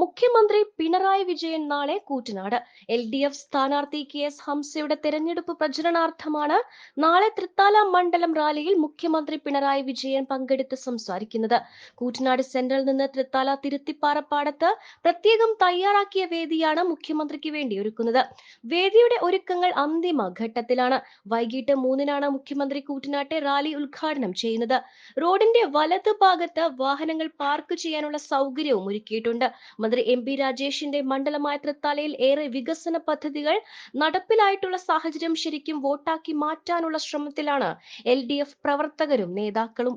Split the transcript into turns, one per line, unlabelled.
മുഖ്യമന്ത്രി പിണറായി വിജയൻ നാളെ Koottanad. L D F സ്ഥാനാർത്ഥി കെ എസ് ഹംസയുടെ തെരഞ്ഞെടുപ്പ് പ്രചരണാർത്ഥമാണ് നാളെ തൃത്താല മണ്ഡലം റാലിയിൽ മുഖ്യമന്ത്രി പിണറായി വിജയൻ പങ്കെടുത്ത് സംസാരിക്കുന്നത്. കൂറ്റനാട് സെന്ററിൽ നിന്ന് തൃത്താല തിരുത്തിപ്പാറപ്പാടത്ത് പ്രത്യേകം തയ്യാറാക്കിയ വേദിയാണ് മുഖ്യമന്ത്രിക്ക് വേണ്ടി ഒരുക്കുന്നത്. വേദിയുടെ ഒരുക്കങ്ങൾ അന്തിമ ഘട്ടത്തിലാണ്. വൈകിട്ട് മൂന്നിനാണ് മുഖ്യമന്ത്രി കൂറ്റനാട്ടെ റാലി ഉദ്ഘാടനം ചെയ്യുന്നത്. റോഡിന്റെ വലത് ഭാഗത്ത് വാഹനങ്ങൾ പാർക്ക് ചെയ്യാനുള്ള സൗകര്യവും ഒരുക്കിയിട്ടുണ്ട്. മന്ത്രി എം പി രാജേഷിന്റെ മണ്ഡലമായ തൃത്താലയിൽ ഏറെ വികസന പദ്ധതികൾ നടപ്പിലായിട്ടുള്ള സാഹചര്യം ശരിക്കും വോട്ടാക്കി മാറ്റാനുള്ള ശ്രമത്തിലാണ് എൽ പ്രവർത്തകരും നേതാക്കളും.